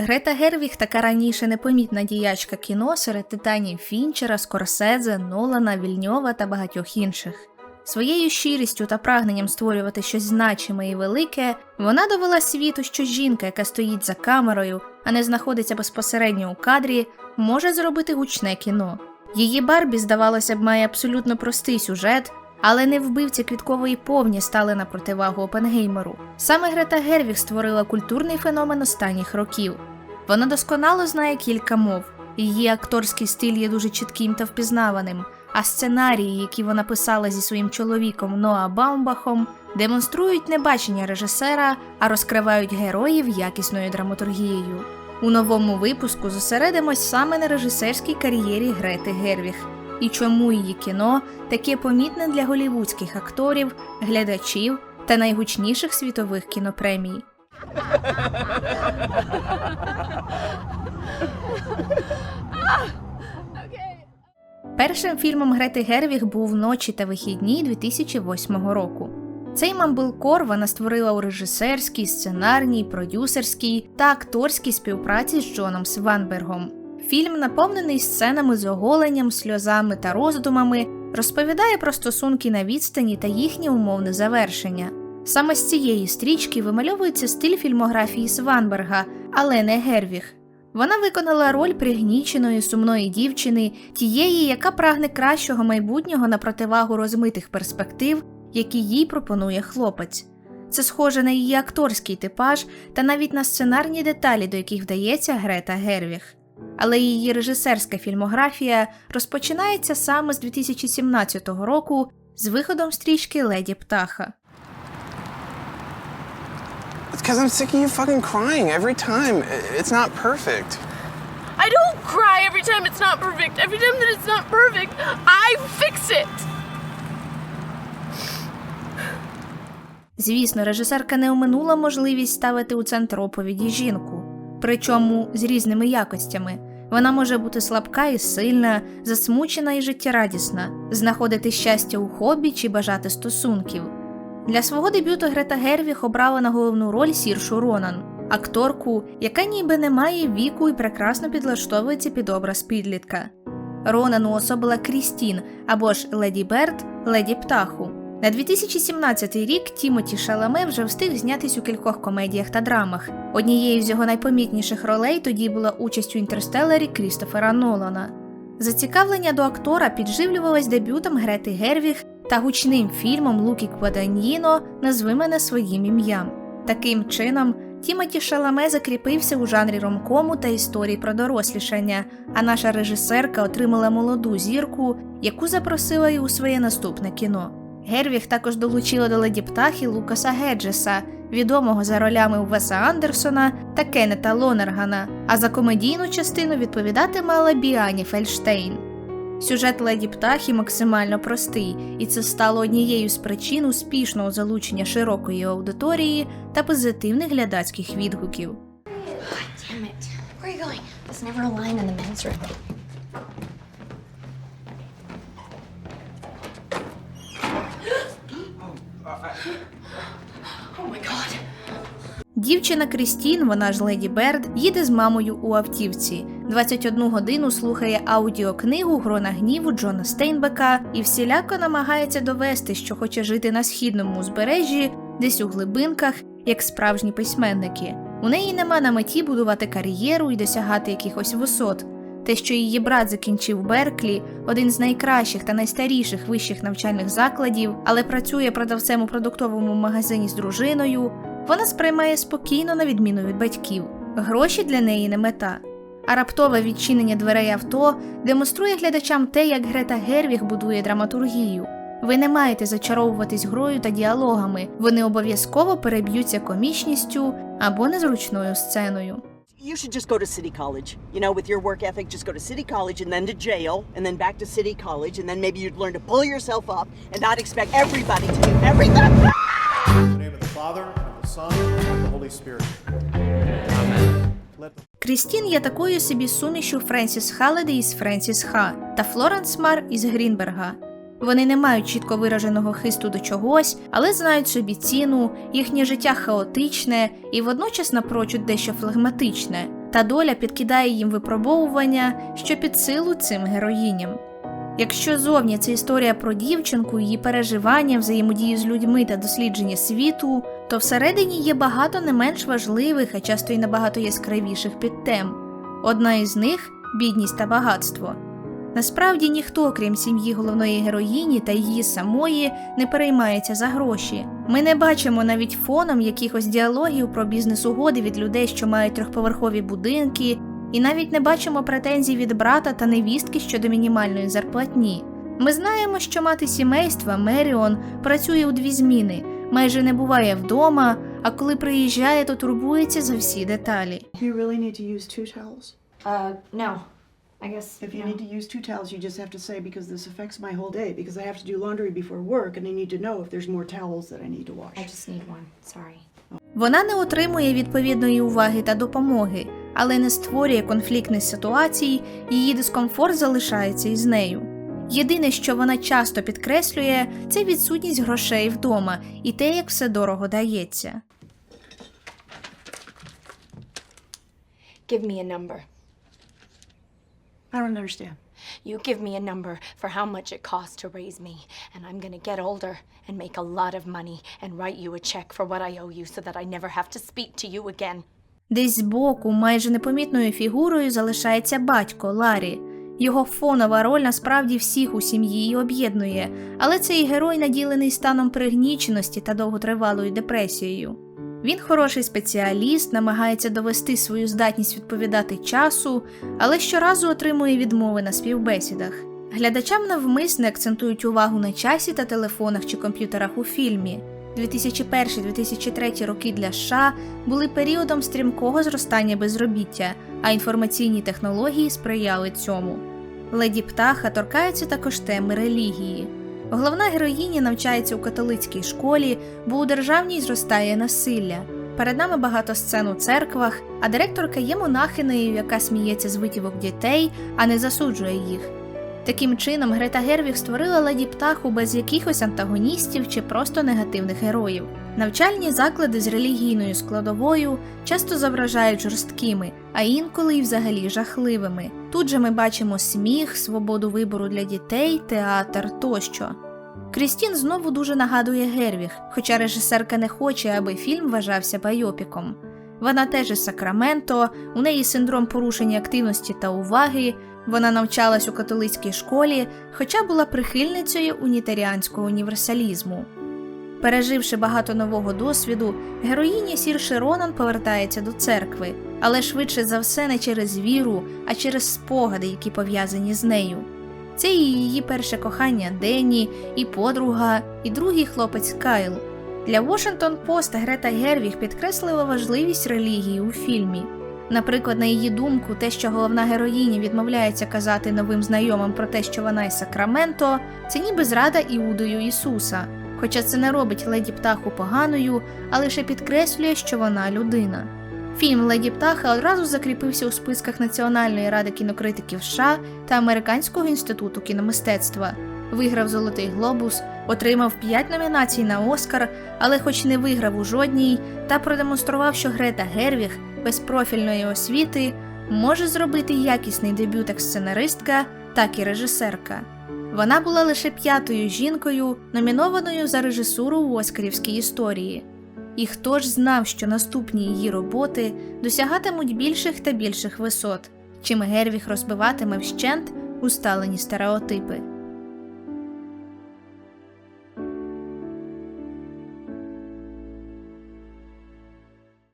Грета Гервіг така раніше непомітна діячка кіно серед титанів Фінчера, Скорсезе, Нолана, Вільньова та багатьох інших. Своєю щирістю та прагненням створювати щось значиме і велике, вона довела світу, що жінка, яка стоїть за камерою, а не знаходиться безпосередньо у кадрі, може зробити гучне кіно. Її Барбі, здавалося б, має абсолютно простий сюжет, але не вбивці квіткової повні стали на противагу Опенгеймеру. Саме Грета Гервіг створила культурний феномен останніх років. Вона досконало знає кілька мов. Її акторський стиль є дуже чітким та впізнаваним, а сценарії, які вона писала зі своїм чоловіком Ноа Баумбахом, демонструють не бачення режисера, а розкривають героїв якісною драматургією. У новому випуску зосередимось саме на режисерській кар'єрі Грети Гервіг і чому її кіно таке помітне для голівудських акторів, глядачів та найгучніших світових кінопремій. Першим фільмом Грети Гервіг був Ночі та вихідні 2008 року. Цей мамблкор вона створила у режисерській, сценарній, продюсерській та акторській співпраці з Джоном Сванбергом. Фільм, наповнений сценами з оголенням, сльозами та роздумами, розповідає про стосунки на відстані та їхнє умовне завершення. Саме з цієї стрічки вимальовується стиль фільмографії Сванберга, але не Гервіг. Вона виконала роль пригніченої сумної дівчини, тієї, яка прагне кращого майбутнього на противагу розмитих перспектив, які їй пропонує хлопець. Це схоже на її акторський типаж та навіть на сценарні деталі, до яких вдається Грета Гервіг. Але її режисерська фільмографія розпочинається саме з 2017 року з виходом стрічки Леді Птаха. Because I'm sick of you fucking crying every time. It's not perfect. I don't cry every time it's not perfect. Every time that it's not perfect, I fix it. Звісно, режисерка не оминула можливість ставити у центр оповіді жінку, причому з різними якостями. Вона може бути слабка і сильна, засмучена і життєрадісна, знаходити щастя у хобі чи бажати стосунків. Для свого дебюту Грета Гервіг обрала на головну роль Сіршу Ронан, акторку, яка ніби не має віку і прекрасно підлаштовується під образ підлітка. Ронан уособила Крістін або ж Леді Берт, Леді Птаху. На 2017 рік Тімоті Шаламе вже встиг знятись у кількох комедіях та драмах. Однією з його найпомітніших ролей тоді була участь у інтерстелері Крістофера Нолана. Зацікавлення до актора підживлювалось дебютом Грети Гервіг та гучним фільмом Лукі Кваданьїно Назви мене своїм ім'ям. Таким чином, Тімоті Шаламе закріпився у жанрі ромкому та історії про дорослішання, а наша режисерка отримала молоду зірку, яку запросила й у своє наступне кіно. Гервіг також долучила до леді птахи Лукаса Геджеса, відомого за ролями Увеса Андерсона та Кеннета Лонергана, а за комедійну частину відповідати мала Біані Фельштейн. Сюжет леді птахи максимально простий, і це стало однією з причин успішного залучення широкої аудиторії та позитивних глядацьких відгуків. Дівчина Крістін, вона ж Леді Берд, їде з мамою у автівці. 21 годину слухає аудіокнигу Грона гніву Джона Стейнбека і всіляко намагається довести, що хоче жити на східному узбережжі, десь у глибинках, як справжні письменники. У неї нема на меті будувати кар'єру і досягати якихось висот. Те, що її брат закінчив Берклі, один з найкращих та найстаріших вищих навчальних закладів, але працює продавцем у продуктовому магазині з дружиною, вона сприймає спокійно на відміну від батьків. Гроші для неї не мета. А раптове відчинення дверей авто демонструє глядачам те, як Грета Гервіг будує драматургію. Ви не маєте зачаровуватись грою та діалогами, вони обов'язково переб'ються комічністю або незручною сценою. You should just go to City College. You know, with your work ethic, just go to City College and then to jail and then back to City College and then maybe you'd learn to pull yourself up and not expect everybody to do everything. In the name of the Father, and the Son, and of the Holy Spirit. Let the Крістін є такою собі сумішю Френсіс Халледі із Френсіс Ха та Флоренс Мар із Грінберга. Вони не мають чітко вираженого хисту до чогось, але знають собі ціну, їхнє життя хаотичне і водночас напрочуд дещо флегматичне. та доля підкидає їм випробовування, що під силу цим героїням. Якщо зовні це історія про дівчинку, її переживання, взаємодію з людьми та дослідження світу, то всередині є багато не менш важливих, а часто й набагато яскравіших підтем. Одна із них бідність та багатство. Насправді ніхто, крім сім'ї головної героїні та її самої, не переймається за гроші. Ми не бачимо навіть фоном якихось діалогів про бізнес-угоди від людей, що мають трьохповерхові будинки, і навіть не бачимо претензій від брата та невістки щодо мінімальної зарплатні. Ми знаємо, що мати сімейства Меріон працює у дві зміни, майже не буває вдома, а коли приїжджає, то турбується за всі деталі. You really need to use two towels. Uh, no. I guess. If you need to use two towels, you just have to say, because this affects my whole day, because I have to do laundry before work, and I need to know if there's more towels that I need to wash. I just need one. Sorry. Вона не отримує відповідної уваги та допомоги, але не створює конфліктних ситуацій, її дискомфорт залишається із нею. Єдине, що вона часто підкреслює, це відсутність грошей вдома і те, як все дорого дається. Give me a number. I don't understand. You give me a number for how much it costs to raise me, and I'm gonna get older and make a lot of money and write you a check for what I owe you so that I never have to speak to you again. Десь збоку, майже непомітною фігурою, залишається батько Ларі. Його фонова роль насправді всіх у сім'ї і об'єднує, але цей герой наділений станом пригніченості та довготривалою депресією. Він хороший спеціаліст, намагається довести свою здатність відповідати часу, але щоразу отримує відмови на співбесідах. Глядачам навмисне акцентують увагу на часі та телефонах чи комп'ютерах у фільмі. 2001-2003 роки для США були періодом стрімкого зростання безробіття, а інформаційні технології сприяли цьому. Леді Птаха торкаються також теми релігії. Головна героїня навчається у католицькій школі, бо у державній зростає насилля. Перед нами багато сцен у церквах, а директорка є монахинею, яка сміється з витівок дітей, а не засуджує їх. Таким чином, Грета Гервіг створила леді птаху без якихось антагоністів чи просто негативних героїв. Навчальні заклади з релігійною складовою часто зображають жорсткими, а інколи й взагалі жахливими. Тут же ми бачимо сміх, свободу вибору для дітей, театр тощо. Крістін знову дуже нагадує Гервіг, хоча режисерка не хоче, аби фільм вважався байопіком. Вона теж із Сакраменто, у неї синдром порушення активності та уваги. Вона навчалась у католицькій школі, хоча була прихильницею унітаріанського універсалізму. Переживши багато нового досвіду, героїня Сірши Ронан повертається до церкви, але швидше за все не через віру, а через спогади, які пов'язані з нею. Це і її перше кохання Денні, і подруга, і другий хлопець Кайл. Для Washington Post Грета Гервіг підкреслила важливість релігії у фільмі. Наприклад, на її думку, те, що головна героїня відмовляється казати новим знайомим про те, що вона із Сакраменто, це ніби зрада Іудою Ісуса. Хоча це не робить леді птаху поганою, а лише підкреслює, що вона людина. Фільм Леді Птаха одразу закріпився у списках Національної ради кінокритиків США та Американського інституту кіномистецтва. Виграв Золотий Глобус, отримав 5 номінацій на Оскар, але, хоч не виграв у жодній, та продемонстрував, що Грета Гервіг без профільної освіти може зробити якісний дебют як сценаристка, так і режисерка. Вона була лише п'ятою жінкою, номінованою за режисуру у Оскарівській історії. І хто ж знав, що наступні її роботи досягатимуть більших та більших висот, чим Гервіг розбиватиме вщент усталені стереотипи.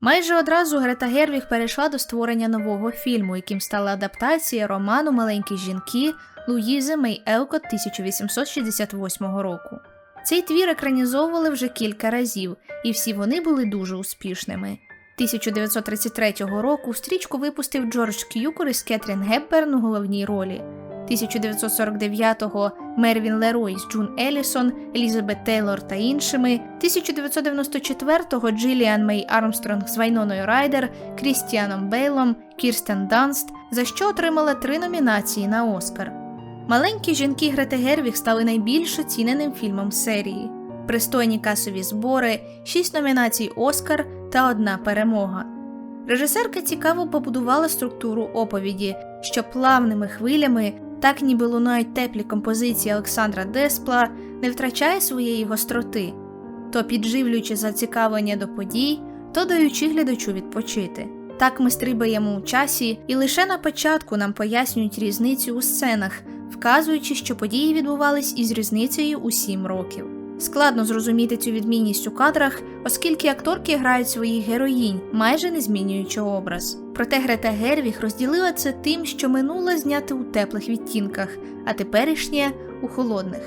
Майже одразу Грета Гервіг перейшла до створення нового фільму, яким стала адаптація роману Маленькі жінки Луїзи Мей Елкот 1868 року. Цей твір екранізовували вже кілька разів, і всі вони були дуже успішними. 1933 року стрічку випустив Джордж К'юкор із Кетрін Гепберн у головній ролі. 1949-го Мервін Лерой з Джун Елісон, Елізабет Тейлор та іншими. 1994-го Джиліан Мей Армстронг з Вайноною Райдер, Крістіаном Бейлом, Кірстен Данст, за що отримала три номінації на Оскар. Маленькі жінки Грети Гервіг стали найбільш оціненим фільмом серії. Пристойні касові збори, шість номінацій Оскар та одна перемога. Режисерка цікаво побудувала структуру оповіді, що плавними хвилями, так ніби лунають теплі композиції Олександра Деспла, не втрачає своєї гостроти, то підживлюючи зацікавлення до подій, то даючи глядачу відпочити. Так ми стрибаємо у часі, і лише на початку нам пояснюють різницю у сценах, вказуючи, що події відбувались із різницею у 7 років. Складно зрозуміти цю відмінність у кадрах, оскільки акторки грають своїх героїнь, майже не змінюючи образ. Проте Грета Гервіг розділила це тим, що минуле зняти у теплих відтінках, а теперішнє у холодних.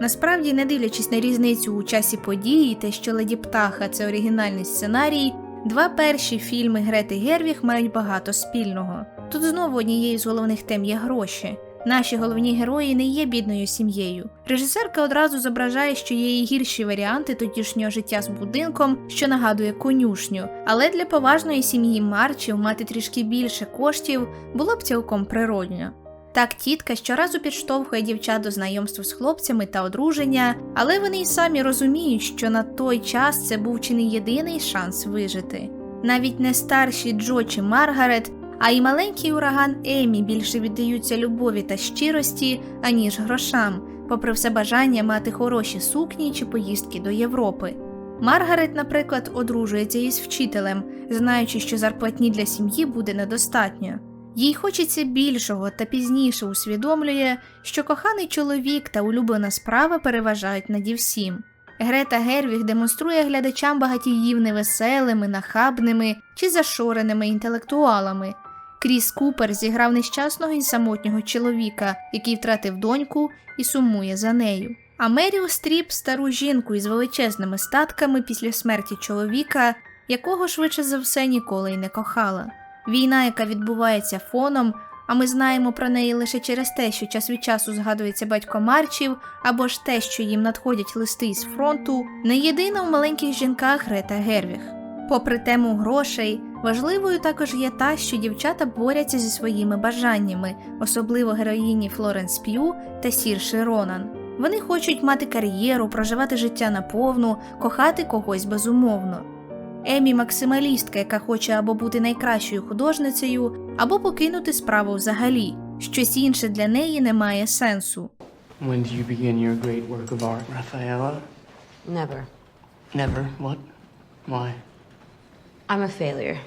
Насправді, не дивлячись на різницю у часі події, те, що Леді Птаха це оригінальний сценарій, два перші фільми Грети Гервіг мають багато спільного. Тут знову однією з головних тем є гроші. Наші головні герої не є бідною сім'єю. Режисерка одразу зображає, що є і гірші варіанти тодішнього життя з будинком, що нагадує конюшню. Але для поважної сім'ї Марчів мати трішки більше коштів було б цілком природньо. Так, тітка щоразу підштовхує дівчат до знайомства з хлопцями та одруження, але вони й самі розуміють, що на той час це був чи не єдиний шанс вижити. Навіть не старші Джо чи Маргарет, а й маленький ураган Емі більше віддаються любові та щирості, аніж грошам, попри все бажання мати хороші сукні чи поїздки до Європи. Маргарет, наприклад, одружується із вчителем, знаючи, що зарплатні для сім'ї буде недостатньо. Їй хочеться більшого та пізніше усвідомлює, що коханий чоловік та улюблена справа переважають наді всім. Грета Гервіг демонструє глядачам багатіїв невеселими, нахабними чи зашореними інтелектуалами. Кріс Купер зіграв нещасного і самотнього чоловіка, який втратив доньку і сумує за нею. А Меріл Стріп стару жінку із величезними статками після смерті чоловіка, якого швидше за все ніколи й не кохала. Війна, яка відбувається фоном, а ми знаємо про неї лише через те, що час від часу згадується батько Марчів, або ж те, що їм надходять листи із фронту, не єдина в маленьких жінках Грета Гервіг. Попри тему грошей, важливою також є та, що дівчата борються зі своїми бажаннями, особливо героїні Флоренс П'ю та Сірши Ронан. Вони хочуть мати кар'єру, проживати життя наповну, кохати когось безумовно. Емі максималістка, яка хоче або бути найкращою художницею, або покинути справу взагалі. Щось інше для неї не має сенсу. When do you begin your great work of art, Rafaela? Never. Never. What? Why? I'm a failure.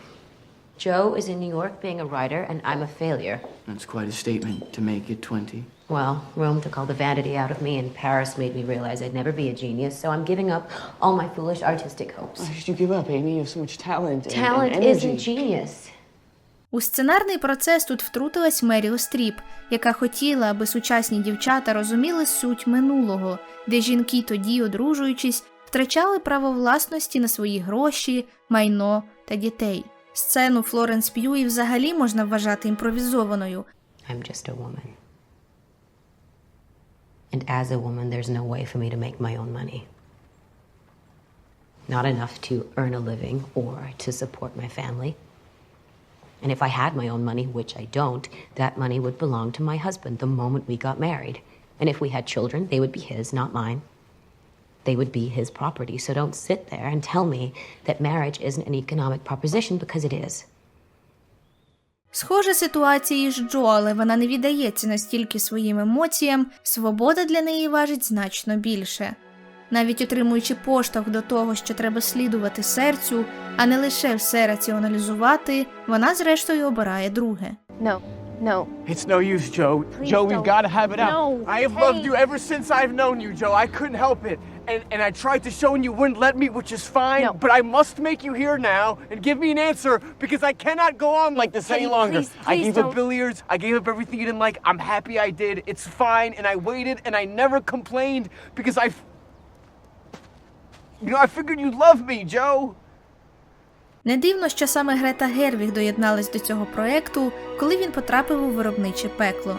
Joe is in New York being a writer, and I'm a failure. That's quite a statement to make at 20. Well, Rome took all the vanity out of me, and Paris made me realize I'd never be a genius, so I'm giving up all my foolish artistic hopes. Why should you give up, Amy? You have so much talent and, Talent and energy. isn't genius. У сценарний процес тут втрутилась Меріл Стріп, яка хотіла, аби сучасні дівчата розуміли суть минулого, де жінки тоді, одружуючись, втрачали право власності на свої гроші, майно та дітей. Сцену Флоренс П'ю і взагалі можна вважати імпровізованою, I'm just a woman. And as a woman, there's no way for me to make my own money. Not enough to earn a living or to support my family. And if I had my own money, which I don't, that money would belong to my husband the moment we got married. And if we had children, they would be his, not mine. They would be his property. So don't sit there and tell me that marriage isn't an economic proposition because it is. Схожа ситуація із Джо, але вона не віддається настільки своїм емоціям, свобода для неї важить значно більше. Навіть отримуючи поштовх до того, що треба слідувати серцю, а не лише все раціоналізувати, вона зрештою обирає друге. No, no. It's no use, Joe. Please Joe, don't. we've got to have it out. No, I have hey. loved you ever since I've known you, Joe. I couldn't help it. And, and I tried to show and you wouldn't let me, which is fine. No. But I must make you here now and give me an answer because I cannot go on like this any Hey, longer. please, I please gave don't. up billiards. I gave up everything you didn't like. I'm happy I did. It's fine. And I waited and I never complained because I. f- You know, I figured you'd love me, Joe. Не дивно, що саме Грета Гервіг доєдналась до цього проекту, коли він потрапив у виробниче пекло.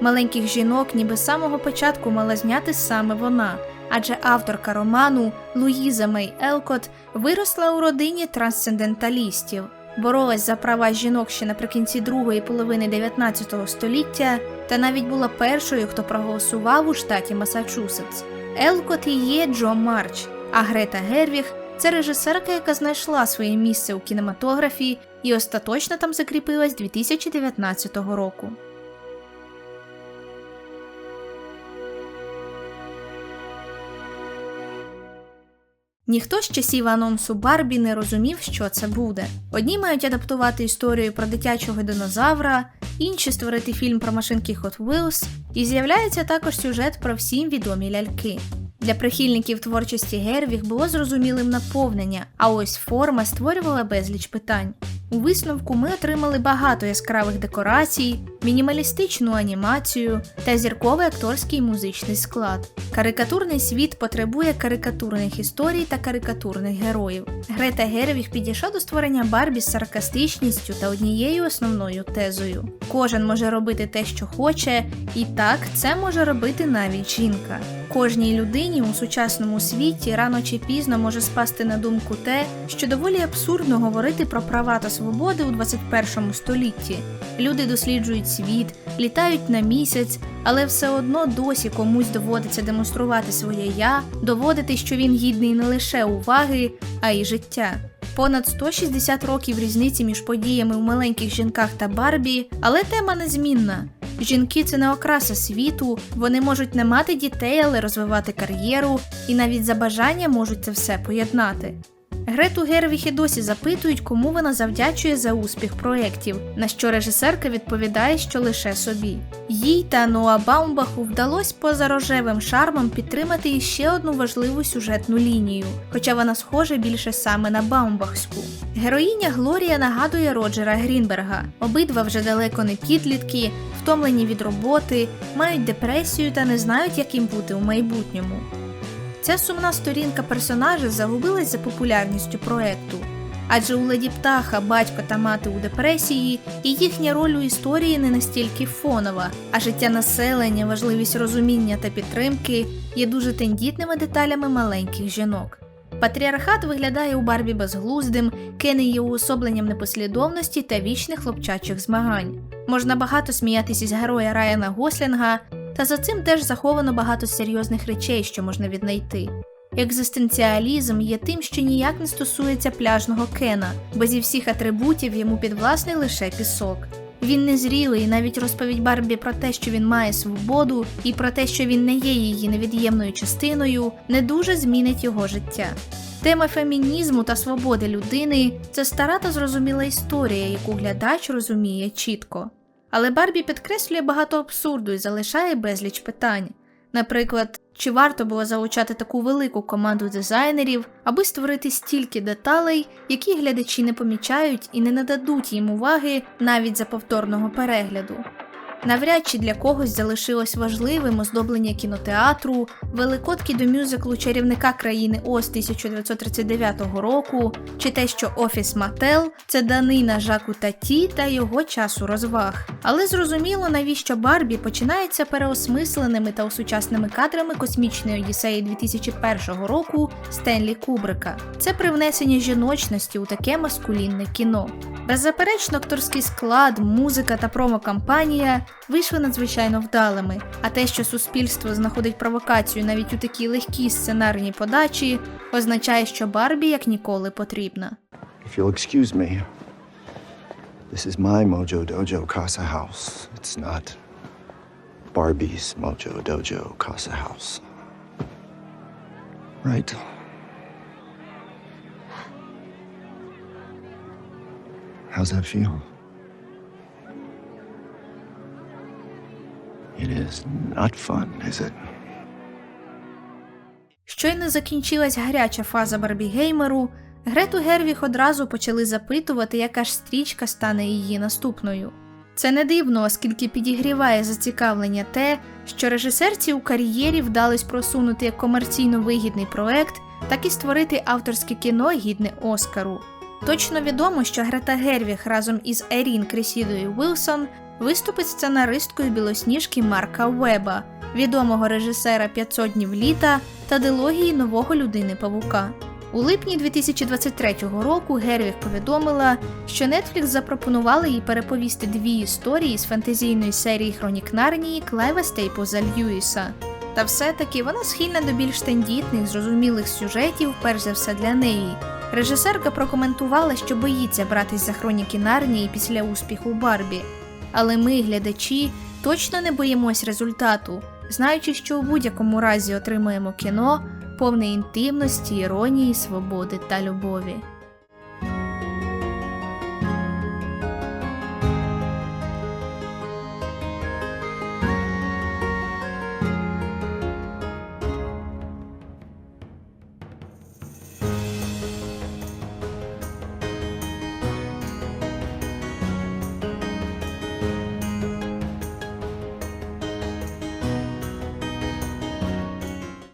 Маленьких жінок ніби з самого початку мала зняти саме вона, адже авторка роману Луїза Мей Елкот виросла у родині трансценденталістів, боролась за права жінок ще наприкінці другої половини 19 століття та навіть була першою, хто проголосував у штаті Масачусетс. Елкот і є Джо Марч, а Грета Гервіг це режисерка, яка знайшла своє місце у кінематографі і остаточно там закріпилась 2019 року. Ніхто з часів анонсу Барбі не розумів, що це буде. Одні мають адаптувати історію про дитячого динозавра, інші створити фільм про машинки Hot Wheels, і з'являється також сюжет про всім відомі ляльки. Для прихильників творчості Гервіг було зрозумілим наповнення, а ось форма створювала безліч питань. У висновку ми отримали багато яскравих декорацій, мінімалістичну анімацію та зірковий акторський і музичний склад. Карикатурний світ потребує карикатурних історій та карикатурних героїв. Грета Гервіг підійшла до створення Барбі з саркастичністю та однією основною тезою: кожен може робити те, що хоче, і так це може робити навіть жінка. Кожній людині у сучасному світі рано чи пізно може спасти на думку те, що доволі абсурдно говорити про права та свободи у 21 столітті. Люди досліджують світ, літають на місяць, але все одно досі комусь доводиться демонструвати своє я, доводити, що він гідний не лише уваги, а й життя. Понад 160 років різниці між подіями у маленьких жінках та Барбі, але тема незмінна. Жінки це не окраса світу, вони можуть не мати дітей, але розвивати кар'єру, і навіть за бажання можуть це все поєднати. Грету Гервіг і досі запитують, кому вона завдячує за успіх проєктів, на що режисерка відповідає, що лише собі. Їй та Ноа Баумбаху вдалося поза рожевим шармом підтримати іще одну важливу сюжетну лінію, хоча вона схожа більше саме на Баумбахську. Героїня Глорія нагадує Роджера Грінберга. Обидва вже далеко не підлітки, втомлені від роботи, мають депресію та не знають, яким бути у майбутньому. Ця сумна сторінка персонажа загубилась за популярністю проекту. Адже у леді птаха батько та мати у депресії, і їхня роль у історії не настільки фонова, а життя населення, важливість розуміння та підтримки є дуже тендітними деталями маленьких жінок. Патріархат виглядає у Барбі безглуздим, Кен є уособленням непослідовності та вічних хлопчачих змагань. Можна багато сміятися з героя Райана Гослінга, та за цим теж заховано багато серйозних речей, що можна віднайти. Екзистенціалізм є тим, що ніяк не стосується пляжного Кена, бо зі всіх атрибутів йому підвласний лише пісок. Він незрілий, навіть розповідь Барбі про те, що він має свободу, і про те, що він не є її невід'ємною частиною, не дуже змінить його життя. Тема фемінізму та свободи людини це стара та зрозуміла історія, яку глядач розуміє чітко. Але Барбі підкреслює багато абсурду і залишає безліч питань. Наприклад, чи варто було залучати таку велику команду дизайнерів, аби створити стільки деталей, які глядачі не помічають і не нададуть їм уваги навіть за повторного перегляду. Навряд чи для когось залишилось важливим оздоблення кінотеатру, великодки до мюзиклу чарівника країни Оз 1939 року, чи те, що Офіс Мател це данина Жаку Таті та його часу розваг. Але зрозуміло, навіщо Барбі починається переосмисленими та осучасними кадрами космічної Одіссеї 2001 року Стенлі Кубрика. Це привнесення жіночності у таке маскулінне кіно. Беззаперечно, акторський склад, музика та промокампанія вийшли надзвичайно вдалими, а те, що суспільство знаходить провокацію навіть у такій легкій сценарній подачі, означає, що Барбі як ніколи потрібна. If you'll excuse me, this is my Mojo Dojo Casa House. It's not Barbie's Mojo Dojo Casa House. Right? How's that feel? It is not fun, is it? Щойно закінчилась гаряча фаза Барбі Геймеру, Грету Гервіг одразу почали запитувати, яка ж стрічка стане її наступною. Це не дивно, оскільки підігріває зацікавлення те, що режисерці у кар'єрі вдалось просунути як комерційно вигідний проект, так і створити авторське кіно гідне Оскару. Точно відомо, що Грета Гервіг разом із Ерін Кресідою Вілсон виступить сценаристкою білосніжки Марка Веба, відомого режисера «500 днів літа та дилогії нового людини Павука. У липні 2023 року Гервіг повідомила, що Netflix запропонували їй переповісти дві історії з фентезійної серії Хронік Нарнії Клайва Стейпоза Льюіса. Та все-таки вона схильна до більш тендітних, зрозумілих сюжетів, перш за все для неї. Режисерка прокоментувала, що боїться братись за хроніки Нарнії після успіху Барбі. Але ми, глядачі, точно не боїмось результату, знаючи, що у будь-якому разі отримаємо кіно, повне інтимності, іронії, свободи та любові.